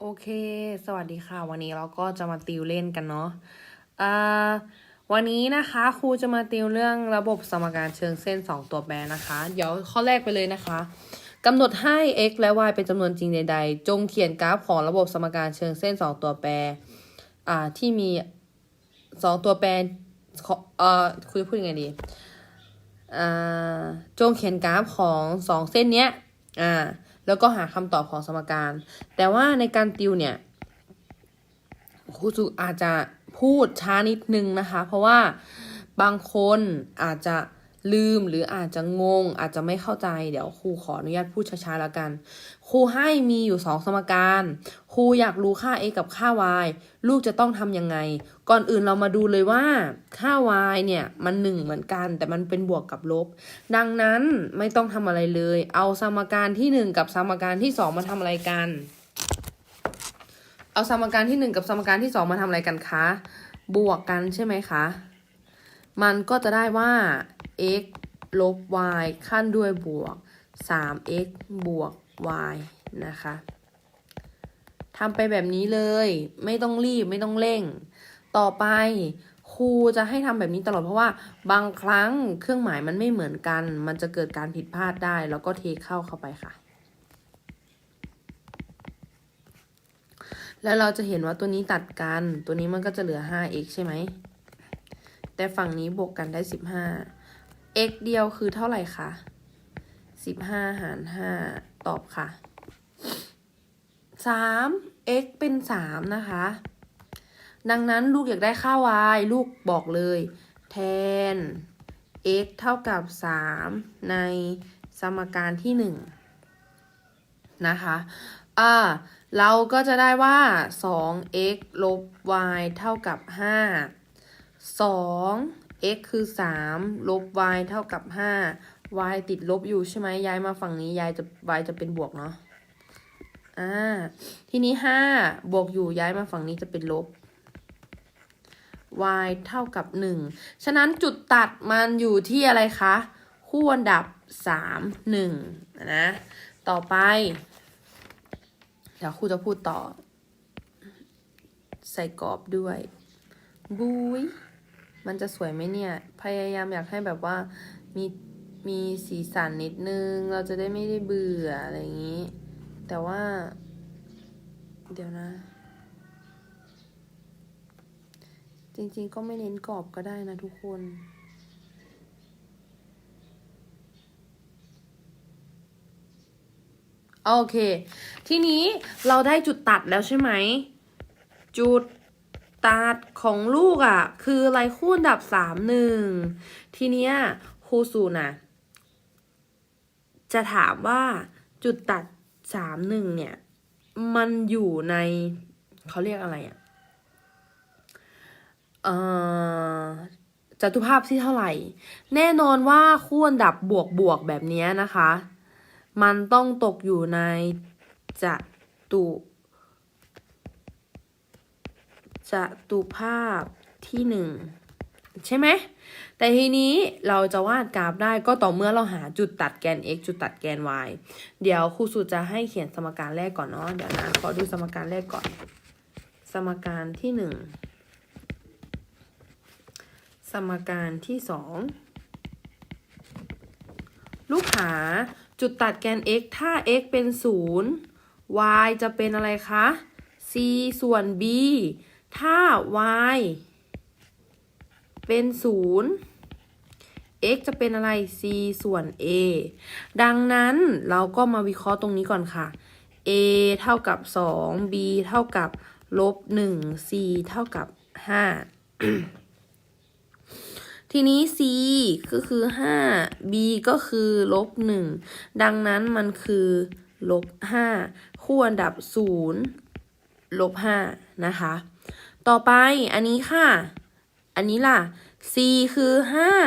โอเค สวัสดีค่ะ วันนี้เราก็จะมาติวเล่นกันเนาะอ่าวันนี้นะคะครูจะมาติวเรื่องระบบสมการเชิงเส้น 2 ตัวแปรนะคะ เดี๋ยวข้อแรกไปเลยนะคะกำหนดให้ x และ y เป็นจำนวนจริงใด ๆ จงเขียนกราฟของระบบสมการเชิงเส้น 2 ตัวแปรอ่าที่มี 2 ตัวแปรขอเอ่อคุยพูดยังไงดีอ่าจงเขียนกราฟของ 2 เส้นเนี้ยอ่า แล้วก็หาคำตอบของสมการ แต่ว่าในการติวเนี่ยครูสุอาจจะพูดช้านิดนึงนะคะ เพราะว่าบางคนอาจจะ ลืมหรืออาจจะงง อาจจะไม่เข้าใจ เดี๋ยวครูขออนุญาตพูดช้าๆแล้วกัน ครูให้มีอยู่สองสมการ ครูอยากรู้ค่า x กับค่า y ลูกจะต้องทำยังไง ก่อนอื่นเรามาดูเลยว่าค่า y เนี่ยมันหนึ่งเหมือนกัน แต่มันเป็นบวกกับลบ ดังนั้นไม่ต้องทำอะไรเลย เอาสมการที่หนึ่งกับสมการที่สองมาทำอะไรกัน เอาสมการที่หนึ่งกับสมการที่สองมาทำอะไรกันคะ บวกกันใช่ไหมคะ มันก็จะได้ว่า x ลบ y ขั้นด้วยบวก 3x บวก y นะคะทำไปแบบนี้เลย ไม่ต้องรีบไม่ต้องเร่ง ต่อไปครูจะให้ทำแบบนี้ตลอดเพราะว่าบางครั้งเครื่องหมายมันไม่เหมือนกัน มันจะเกิดการผิดพลาดได้ แล้วก็เทเข้าเข้าไปค่ะ แล้วเราจะเห็นว่าตัวนี้ตัดกัน ตัวนี้มันก็จะเหลือ 5x ใช่ไหม แต่ฝั่งนี้บวกกันได้ 15 x เดียวคือเท่าไหร่คะ15หาร5ตอบค่ะ3 x เป็น3นะคะ ดังนั้นลูกอยากได้ค่า y ลูกบอกเลย แทน x เท่ากับ3ในสมการที่1นะคะอ่าเราก็จะได้ว่า 2x ลบ y เท่ากับ 5 2 x คือ 3 ลบ y เท่ากับ 5 y ติดลบอยู่ใช่ไหมย้ายมาฝั่งนี้ยายจะ y จะเป็นบวกเนาะอ่าทีนี้ 5 บวกอยู่ย้ายมาฝั่งนี้จะเป็นลบ y เท่ากับ 1 ฉะนั้นจุดตัดมันอยู่ที่อะไรคะ คู่อันดับ 3 1 นะ ต่อไป เดี๋ยวครูจะพูดต่อ ใส่กรอบด้วยบุย มันจะสวยไหมเนี่ย พยายามอยากให้แบบว่ามีมีสีสันนิดนึง เราจะได้ไม่ได้เบื่ออะไรอย่างนี้ แต่ว่า เดี๋ยวนะ จริงๆก็ไม่เน้นกรอบก็ได้นะทุกคนโอเค ทีนี้เราได้จุดตัดแล้วใช่ไหม จุด ตัดของลูกอะ่ะ คืออะไรคู่อันดับสามหนึ่งทีเนี้ยครูสูนะจะถามว่าจุดตัดสามหนึ่งเนี่ย มันอยู่ในเขาเรียกอะไรอะ่ะเอ่อจตุภาพที่เท่าไหร่ แน่นอนว่าคู่อันดับบวกบวกแบบนี้นะคะ มันต้องตกอยู่ในจตุ จตุภาพที่หนึ่งใช่ไหม แต่ทีนี้เราจะวาดกราฟได้ก็ต่อเมื่อเราหาจุดตัดแกน x จุดตัดแกน y เดี๋ยวครูสุจะให้เขียนสมการแรกก่อนเนาะ เดี๋ยวนะ ขอดูสมการแรกก่อน สมการที่หนึ่ง สมการที่สอง ลูกหาจุดตัดแกน x ถ้า x เป็น0 y จะเป็นอะไรคะ c ส่วน b ถ้า y เป็น 0 x จะเป็นอะไร c ส่วน a ดังนั้นเราก็มาวิเคราะห์ตรงนี้ก่อนค่ะ a เท่ากับ 2 b เท่ากับลบ 1 c เท่ากับ 5 ทีนี้ c ก็คือ 5 b ก็คือลบ 1 ดังนั้นมันคือลบ 5 คู่อันดับ 0ลบ 5 นะคะ ต่อไปอันนี้ค่ะ อันนี้ล่ะ c คือ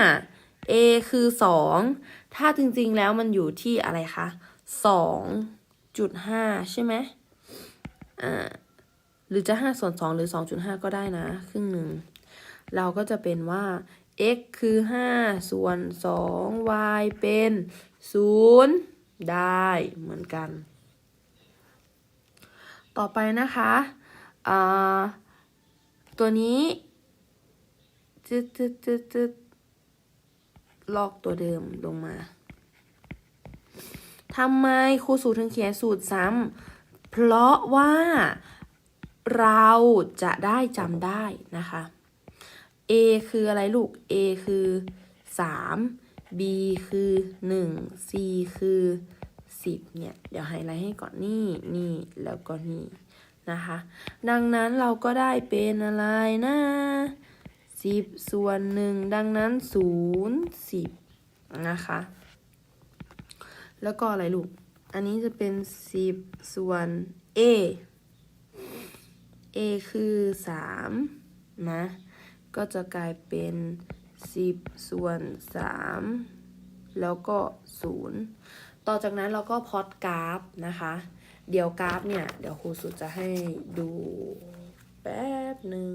5 a คือ 2 ถ้าจริงๆแล้วมันอยู่ที่อะไรคะ2.5 ใช่ไหมอ่า หรือจะ 5 ส่วน 2 หรือ 2.5 ก็ได้นะ ครึ่งหนึ่ง เราก็จะเป็นว่า x คือ 5 ส่วน 2 y เป็น 0 ได้เหมือนกัน ต่อไปนะคะ อ่า ตัวนี้จึ๊ดจึ๊ดจึ๊ดจึ๊ดลอกตัวเดิมลงมาทำไมครูสูตรถึงเขียนสูตรซ้ำเพราะว่าเราจะได้จำได้นะคะ A คืออะไรลูก A คือ 3 B คือ 1 C คือ 10 เนี่ย เดี๋ยวไฮไลท์ให้ก่อนนี่ นี่ แล้วก็นี่ นะคะ ดังนั้นเราก็ได้เป็นอะไรนะ10ส่วน1ดังนั้น0 10นะคะ แล้วก็อะไรลูก อันนี้จะเป็น10ส่วน A A คือ3นะ ก็จะกลายเป็น10ส่วน3แล้วก็0ต่อจากนั้นเราก็พอตกราฟนะคะ เดี๋ยวกราฟเนี่ย เดี๋ยวครูสุดจะให้ดูแป๊บหนึ่ง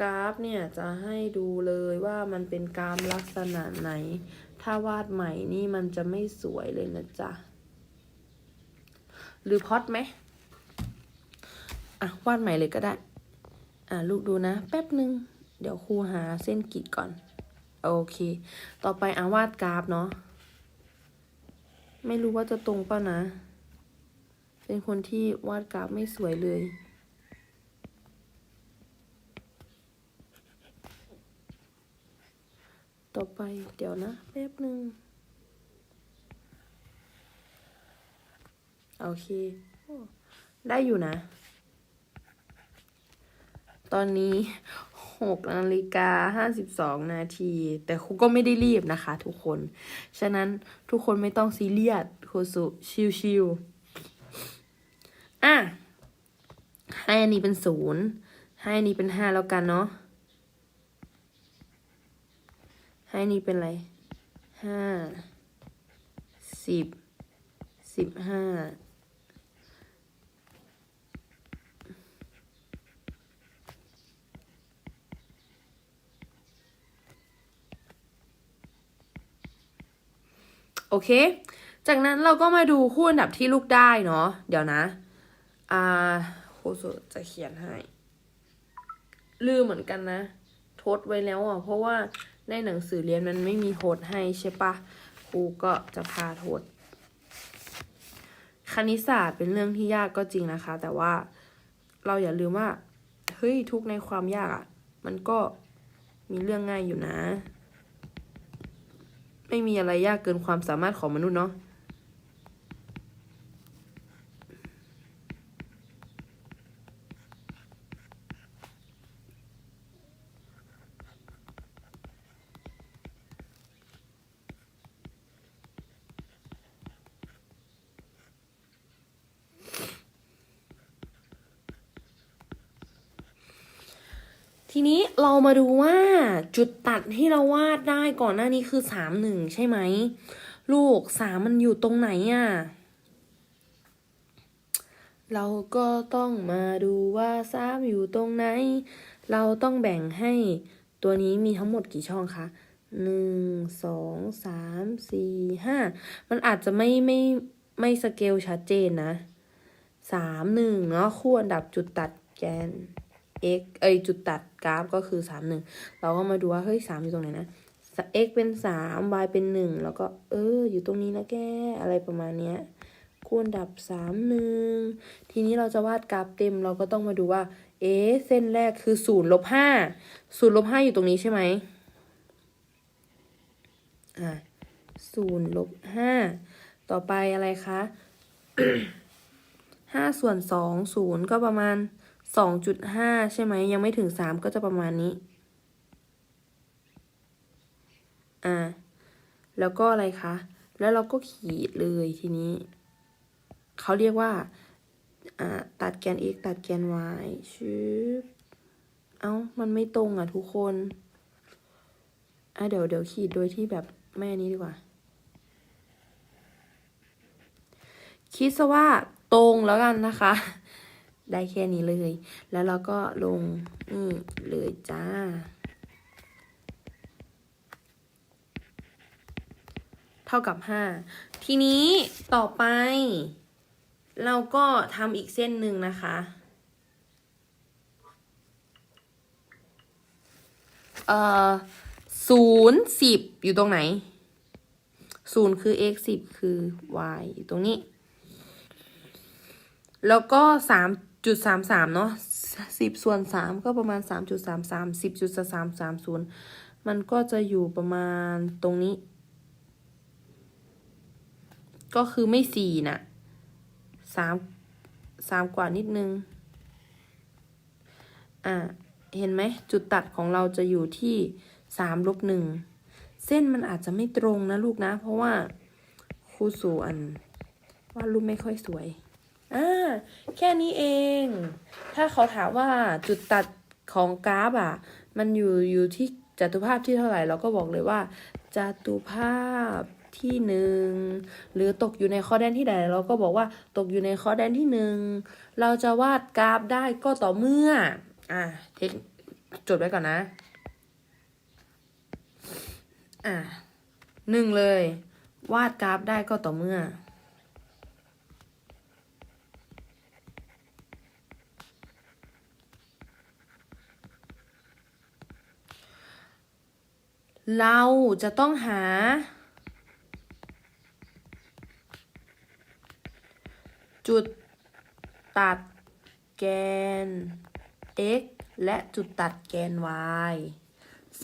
กราฟเนี่ยจะให้ดูเลยว่ามันเป็นกราฟลักษณะไหน ถ้าวาดใหม่นี่มันจะไม่สวยเลยนะจ๊ะ หรือพอตไหมอะวาดใหม่เลยก็ได้ อะลูกดูนะ แป๊บหนึ่งเดี๋ยวครูหาเส้นกีดก่อน โอเค ต่อไปอาวาดกราฟเนาะ ไม่รู้ว่าจะตรงป่ะนะ เป็นคนที่วาดกราฟไม่สวยเลย ต่อไปเดี๋ยวนะ แป๊บหนึ่งโอเค ได้อยู่นะ ตอนนี้หกนาฬิกาห้าสิบสองนาที แต่ครูก็ไม่ได้รีบนะคะทุกคน ฉะนั้นทุกคนไม่ต้องซีเรียสครูสุชิวๆ อะให้อันนี้เป็นศูนย์ให้อันนี้เป็นห้าแล้วกันเนาะให้อันนี้เป็นอะไรห้าสิบสิบห้าโอเค จากนั้นเราก็มาดูคู่อันดับที่ลูกได้เนาะ เดี๋ยวนะ อ่าโครูสุจะเขียนให้ ลืมเหมือนกันนะ ทดไว้แล้วอะ เพราะว่าในหนังสือเรียนมันไม่มีโทดให้ใช่ปะครูก็จะพาโทดคณิตศาสตร์เป็นเรื่องที่ยากก็จริงนะคะ แต่ว่าเราอย่าลืมว่า เฮ้ย ทุกในความยากอะ มันก็มีเรื่องง่ายอยู่นะ ไม่มีอะไรยากเกินความสามารถของมนุษย์เนาะ ทีนี้เรามาดูว่าจุดตัดที่เราวาดได้ก่อนหน้านี้คือสามหนึ่งใช่ไหม ลูกสามมันอยู่ตรงไหนอะ่ะ เราก็ต้องมาดูว่าสามอยู่ตรงไหน เราต้องแบ่งให้ตัวนี้มีทั้งหมดกี่ช่องคะหนึ่งสองสามสี่ห้ามันอาจจะไม่ไม่ไม่สเกลชัดเจนนะสามหนึ่งเนาะคู่อันดับจุดตัดแกน x เอ้ยจุดตัดกราฟก็คือสามหนึ่งเราก็มาดูว่าเฮ้ยสามอยู่ตรงไหนนะ x เป็นสาม y เป็นหนึ่งแล้วก็เออ อยู่ตรงนี้นะแกอะไรประมาณเนี้ยคูณดับสามหนึ่งทีนี้เราจะวาดกราฟเต็มเราก็ต้องมาดูว่า เอ๊เส้นแรกคือศูนย์ลบห้าศูนย์ลบห้าอยู่ตรงนี้ใช่ไหมอ่าศูนย์ลบห้าต่อไปอะไรคะห้าส่วนสองศูนย์ก็ประมาณ สองจุดห้าใช่ไหมยังไม่ถึงสามก็จะประมาณนี้ อ่า แล้วก็อะไรคะ แล้วเราก็ขีดเลยทีนี้ เขาเรียกว่า อ่า ตัดแกน x ตัดแกน y ชืบเอ้า มันไม่ตรงอะทุกคน อะเดี๋ยวเดี๋ยวขีดโดยที่แบบแม่นี้ดีกว่า คิดซะว่าตรงแล้วกันนะคะ ได้แค่นี้เลย แล้วเราก็ลงนี่เลยจ้า เท่ากับห้าทีนี้ต่อไป เราก็ทำอีกเส้นหนึ่งนะคะ เอ่อศูนย์สิบอยู่ตรงไหนศูนย์คือ x สิบคือ y อยู่ตรงนี้ แล้วก็สาม จุดสามสามเนาะสิบส่วนสามก็ประมาณสามจุดสามสามสิบจุดสามสามศูนย์มันก็จะอยู่ประมาณตรงนี้ ก็คือไม่สี่นะสามสามกว่านิดนึง อ่า เห็นไหม จุดตัดของเราจะอยู่ที่สามลบหนึ่ง เส้นมันอาจจะไม่ตรงนะลูกนะ เพราะว่าครูสูอันวาดรูปไม่ค่อยสวย อ่าแค่นี้เอง ถ้าเขาถามว่าจุดตัดของกราฟอะ มันอยู่อยู่ที่จตุภาพที่เท่าไหร่เราก็บอกเลยว่าจตุภาพที่หนึ่งหรือตกอยู่ในข้อแดนที่ใดเราก็บอกว่าตกอยู่ในข้อแดนที่หนึ่งเราจะวาดกราฟได้ก็ต่อเมื่อ อ่าเทคจดไว้ก่อนนะ อ่าหนึ่งเลย วาดกราฟได้ก็ต่อเมื่อ เราจะต้องหา จุดตัดแกน x และจุดตัดแกน y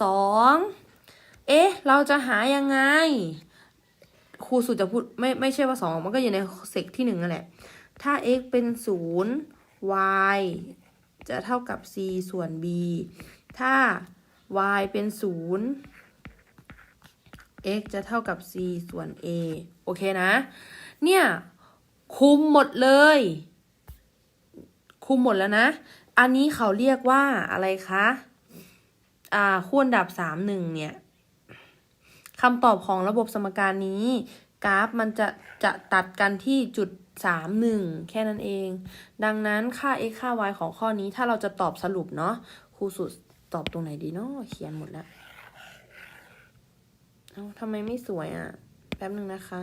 สองเอ๊ะ เราจะหายังไง ครูสุจะพูดไม่ไม่ใช่ว่าสองมันก็อยู่ในเซกที่หนึ่งนั่นแหละ ถ้า x เป็นศูนย์ y จะเท่ากับ c ส่วน b ถ้า y เป็นศูนย์ x จะเท่ากับ c ส่วน a โอเคนะ เนี่ยคุมหมดเลย คุมหมดแล้วนะ อันนี้เขาเรียกว่าอะไรคะ อ่าคูณดับสามหนึ่งเนี่ยคำตอบของระบบสมการนี้ กราฟมันจะจะตัดกันที่จุดสามหนึ่งแค่นั้นเอง ดังนั้นค่า x ค่า y ของข้อนี้ถ้าเราจะตอบสรุปเนาะครูสุดตอบตรงไหนดีเนาะเขียนหมดแล้ว เอาทำไมไม่สวยอะ แป๊บหนึ่งนะคะ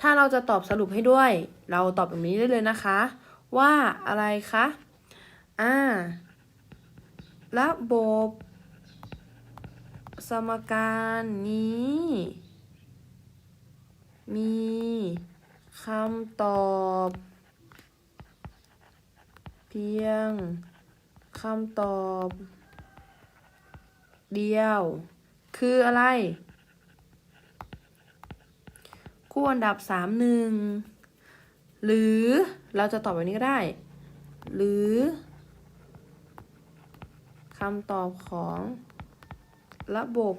ถ้าเราจะตอบสรุปให้ด้วย เราตอบแบบนี้ได้เลยนะคะ ว่าอะไรคะ อ่า ระบบ สมการนี้ มีคำตอบ เพียงคำตอบ เดียว คืออะไร คู่อันดับสามหนึ่งหรือเราจะตอบแบบนี้ก็ได้ หรือคำตอบของระบบ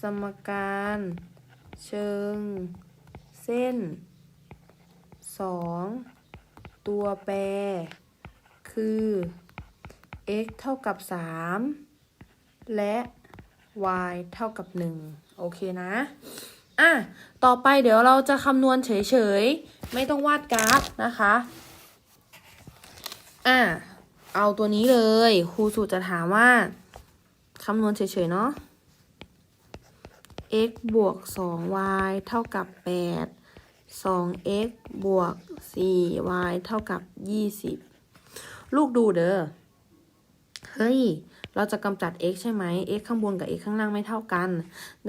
สมการ เชิง เส้นสอง ตัวแปร คือ x เท่ากับ 3 และ y เท่ากับ 1 โอเคนะ อะ ต่อไปเดี๋ยวเราจะคำนวณเฉยๆ ไม่ต้องวาดกราฟนะคะ อะ เอาตัวนี้เลย ครูสุจะถามว่าคำนวณเฉยๆ เนาะ x บวก 2y เท่ากับ 8 2x บวก 4y เท่ากับ 20 ลูกดูเด้อ เฮ้ย เราจะกำจัด x ใช่ไหม x ข้างบนกับ x ข้างล่างไม่เท่ากัน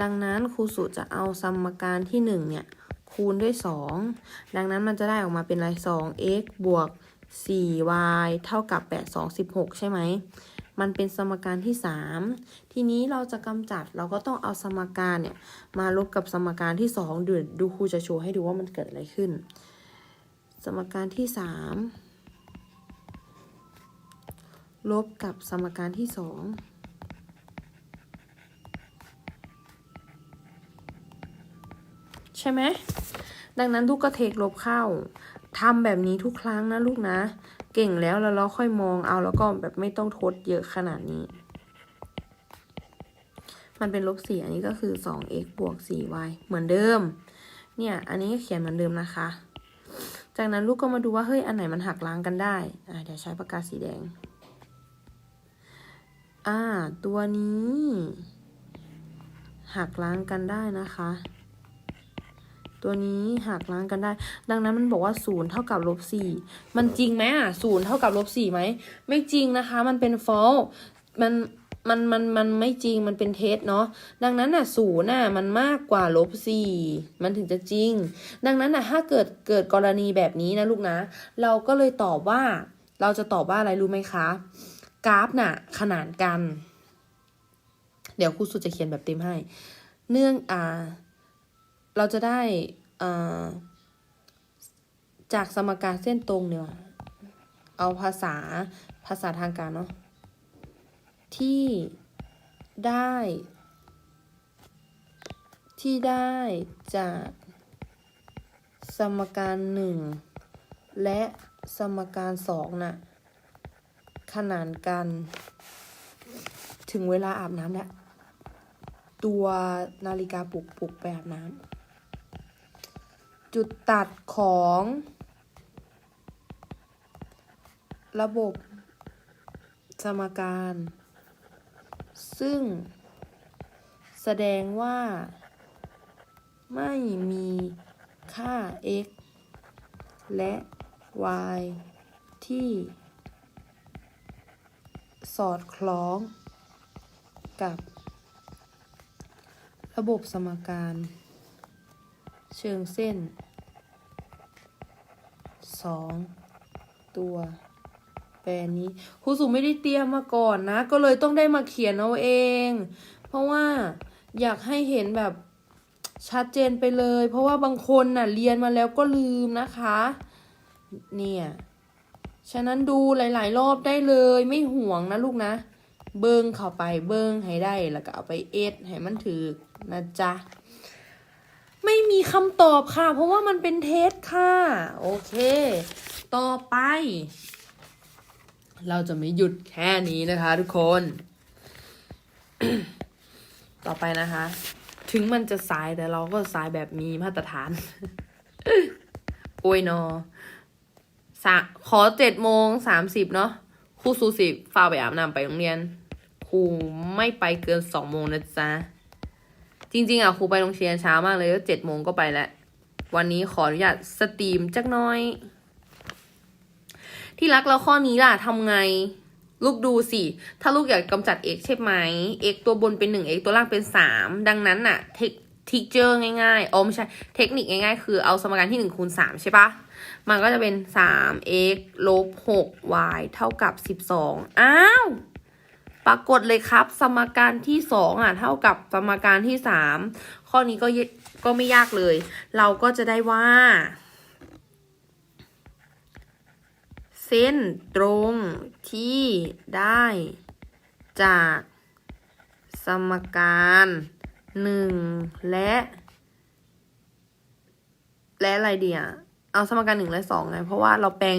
ดังนั้นครูสุจะเอาสมการที่ 1 เนี่ย คูณด้วย 2 ดังนั้นมันจะได้ออกมาเป็นอะไร 2x บวก 4y เท่ากับ 8 2 16 ใช่ไหม มันเป็นสมการที่ 3 ทีนี้เราจะกำจัดเราก็ต้องเอาสมการเนี่ยมาลบกับสมการที่ 2 ดูดูครูจะโชว์ให้ดูว่ามันเกิดอะไรขึ้น สมการที่ 3 ลบกับสมการที่2ใช่ไหม ดังนั้นลูกก็เทคลบเข้าทำแบบนี้ทุกครั้งนะลูกนะ เก่งแล้วแล้วเราค่อยมองเอาแล้วก็แบบไม่ต้องทดเยอะขนาดนี้ มันเป็นลบสี่อันนี้ก็คือ 2x บวก 4y เหมือนเดิม เนี่ย อันนี้ก็เขียนเหมือนเดิมนะคะ จากนั้นลูกก็มาดูว่าเฮ้ยอันไหนมันหักล้างกันได้อ่าเดี๋ยวใช้ปากกาสีแดง อ่า ตัวนี้ หักล้างกันได้นะคะ ตัวนี้หักล้างกันได้ ดังนั้นมันบอกว่าศูนย์เท่ากับลบสี่มันจริงไหมอะศูนย์เท่ากับลบสี่ไหม ไม่จริงนะคะ มันเป็น false มันมันมันมันไม่จริงมันเป็นเท็จเนาะดังนั้นน่ะศูนย์น่ะมันมากกว่าลบสี่มันถึงจะจริง ดังนั้นน่ะถ้าเกิดเกิดกรณีแบบนี้นะลูกนะ เราก็เลยตอบว่า เราจะตอบว่าอะไรรู้ไหมคะ กราฟน่ะ ขนานกัน เดี๋ยวครูสุจะเขียนแบบเต็มให้ เนื่องอ่า เราจะได้จากสมการเส้นตรงเนี่ยเอาภาษาภาษาทางการเนาะที่ได้ ที่ได้จากสมการหนึ่งและสมการสองน่ะขนานกันถึงเวลาอาบน้ำแล้วตัวนาฬิกาปลุกปลุกไปอาบน้ำ จุดตัดของ ระบบสมการ ซึ่ง แสดงว่า ไม่มีค่า x และ y ที่ สอดคล้องกับ ระบบสมการ เชิงเส้นสองตัว แปรนี้ครูสุไม่ได้เตรียมมาก่อนนะ ก็เลยต้องได้มาเขียนเอาเอง เพราะว่าอยากให้เห็นแบบชัดเจนไปเลย เพราะว่าบางคนน่ะเรียนมาแล้วก็ลืมนะคะ เนี่ย ฉะนั้นดูหลาย ๆ รอบได้เลยไม่ห่วงนะลูกนะ เบิ้งเข้าไปเบิ้งให้ได้แล้วก็เอาไปเอดให้มันถือนะจ๊ะ ไม่มีคำตอบค่ะ เพราะว่ามันเป็นเทสค่ะ โอเค ต่อไป เราจะไม่หยุดแค่นี้นะคะ ทุกคน ต่อไปนะคะ ถึงมันจะสายแต่เราก็สายแบบมีมาตรฐาน โอ้ยนอสะขอเจ็ดโมงสามสิบเนาะครูสูสิฟ้าไปอาบน้ำไปโรงเรียนครูไม่ไปเกินสองโมงนะจ๊ะ จริง ๆอะครูไปโรงเรียนเช้ามากเลยก็เจ็ดโมงก็ไปแล้ว วันนี้ขออนุญาตสตรีมจักน้อย ที่รักแล้วข้อนี้ล่ะทำไง ลูกดูสิ ถ้าลูกอยากกำจัด x ใช่ไหม x ตัวบนเป็นหนึ่ง x ตัวล่างเป็นสามดังนั้นน่ะเทคทิกเจอร์ง่ายๆ อ๋อไม่ใช่ เทคนิคง่ายๆ คือเอาสมการที่หนึ่งคูณสามใช่ปะ มันก็จะเป็นสาม x ลบหก y เท่ากับสิบสองอ้าว ปรากฏเลยครับ สมการที่สองอะเท่ากับสมการที่สามข้อนี้ก็ยก็ไม่ยากเลย เราก็จะได้ว่า เส้นตรงที่ได้จากสมการหนึ่งและ และอะไรเดียเอาสมการหนึ่งและสองไง เพราะว่าเราแปลง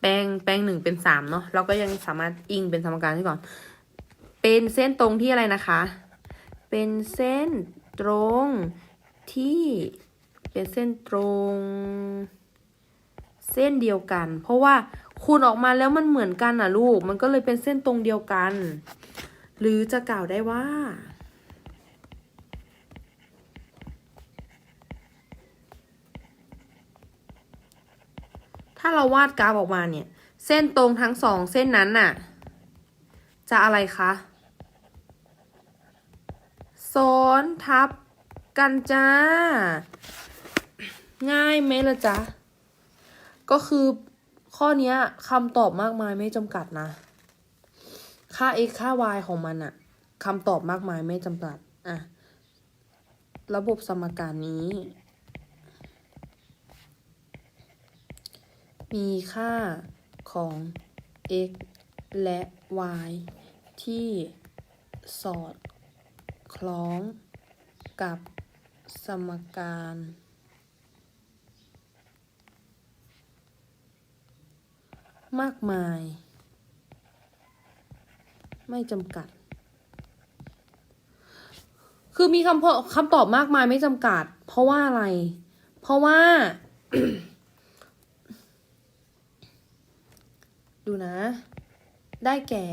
แปลงแปลงหนึ่งเป็นสามเนาะเราก็ยังสามารถอิงเป็นสมการที่ก่อน เป็นเส้นตรงที่อะไรนะคะ เป็นเส้นตรงที่เป็นเส้นตรง เส้นเดียวกัน เพราะว่าคูณออกมาแล้วมันเหมือนกันอะลูก มันก็เลยเป็นเส้นตรงเดียวกัน หรือจะกล่าวได้ว่า ถ้าเราวาดกราฟออกมาเนี่ย เส้นตรงทั้งสองเส้นนั้นน่ะ จะอะไรคะ ซ้อนทับกันจ้า ง่ายไหมล่ะจ๊ะ ก็คือข้อนี้คำตอบมากมายไม่จำกัดนะ ค่า x ค่า y ของมันอะคำตอบมากมายไม่จำกัดอะระบบสมการนี้ มีค่าของ x และ y ที่สอด คล้องกับสมการ มากมาย ไม่จำกัด คือมีคำพคำตอบมากมายไม่จำกัด เพราะว่าอะไร เพราะว่า ดูนะ ได้แก่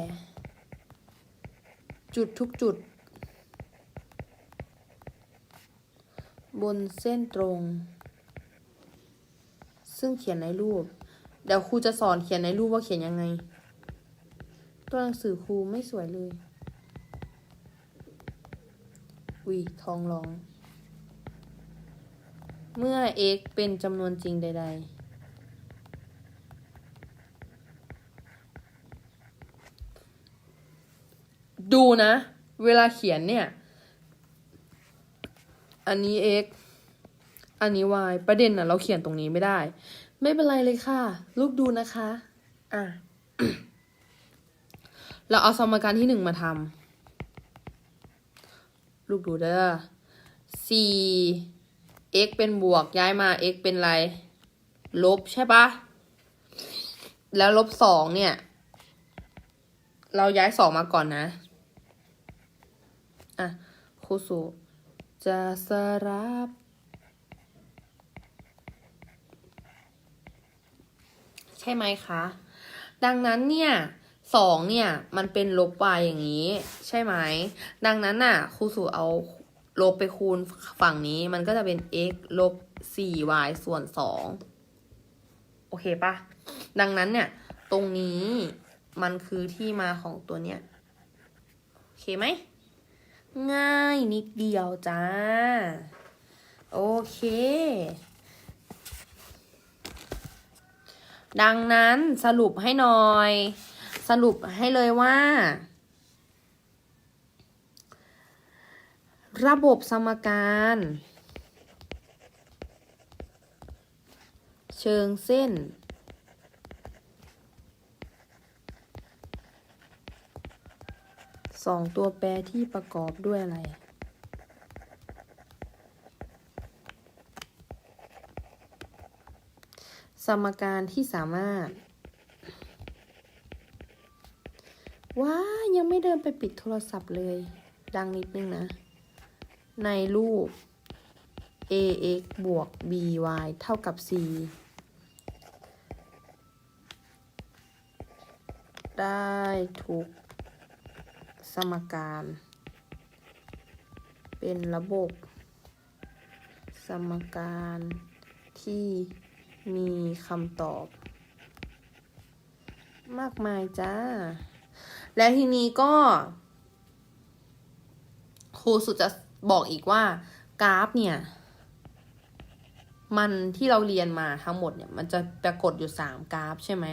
จุดทุกจุด บนเส้นตรง ซึ่งเขียนในรูป เดี๋ยวครูจะสอนเขียนในรูปว่าเขียนยังไง ตัวหนังสือครูไม่สวยเลยวิทองร้อง เมื่อ x เป็นจำนวนจริงใด ๆ ดูนะ เวลาเขียนเนี่ย อันนี้ x อันนี้ y ประเด็นน่ะเราเขียนตรงนี้ไม่ได้ ไม่เป็นไรเลยค่ะ ลูกดูนะคะ อะ เราเอาสมการที่หนึ่งมาทำลูกดูเด้อสี่ x เป็นบวกย้ายมา x เป็นไร ลบใช่ปะแล้วลบสองเนี่ย เราย้ายสองมาก่อนนะ อะครูสุ จะสรับใช่ไหมคะ ดังนั้นเนี่ยสองเนี่ยมันเป็นลบ y อย่างนี้ ใช่ไหม ดังนั้นน่ะครูสุเอาลบไปคูณฝั่งนี้มันก็จะเป็น x ลบ 4y ส่วนสองโอเคปะดังนั้นเนี่ย ตรงนี้มันคือที่มาของตัวเนี้ย โอเคไหม ง่ายนิดเดียวจ้า โอเค ดังนั้นสรุปให้หน่อย สรุปให้เลยว่า ระบบสมการ เชิงเส้น สองตัวแปรที่ประกอบด้วยอะไร สมการที่สามารถ ว้า ยังไม่เดินไปปิดโทรศัพท์เลย ดังนิดนึงนะ ในรูป ax บวก by เท่ากับ c ได้ทุก สมการ เป็นระบบ สมการที่มีคำตอบ มากมายจ้า และทีนี้ก็ ครูสุดจะบอกอีกว่ากราฟเนี่ย มันที่เราเรียนมาทั้งหมดเนี่ย มันจะปรากฏอยู่สามกราฟใช่ไหม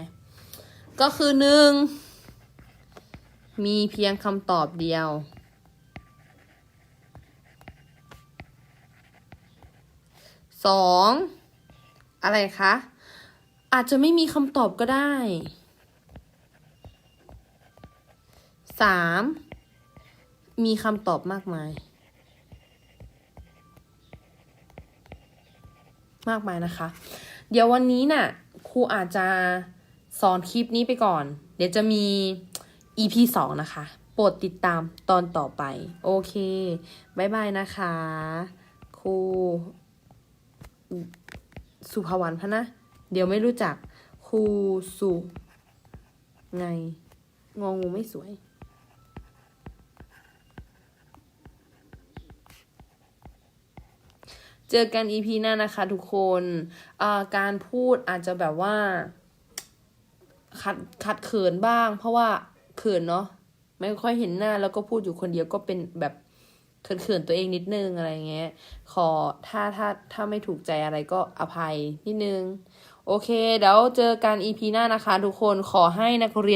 ก็คือหนึ่ง มีเพียงคำตอบเดียว สอง อะไรคะ อาจจะไม่มีคำตอบก็ได้ สาม มีคำตอบมากมาย มากมายนะคะ เดี๋ยววันนี้น่ะครูอาจจะสอนคลิปนี้ไปก่อน เดี๋ยวจะมี EP สองนะคะ โปรดติดตามตอนต่อไป โอเคบายบายนะคะ ครูสุภวรรณพะนะ เดี๋ยวไม่รู้จัก ครูสุไง งองูไม่สวยเจอกัน EP หน้านะคะทุกคนการพูดอาจจะแบบว่าขัดขัดเขินบ้าง เพราะว่า เขินเนาะไม่ค่อยเห็นหน้าแล้วก็พูดอยู่คนเดียวก็เป็นแบบเขินๆตัวเองนิดนึงอะไรเงี้ย ขอถ้าถ้าถ้าไม่ถูกใจอะไรก็อภัยนิดนึง โอเค เดี๋ยวเจอกัน EP หน้านะคะทุกคนขอให้นักเรียน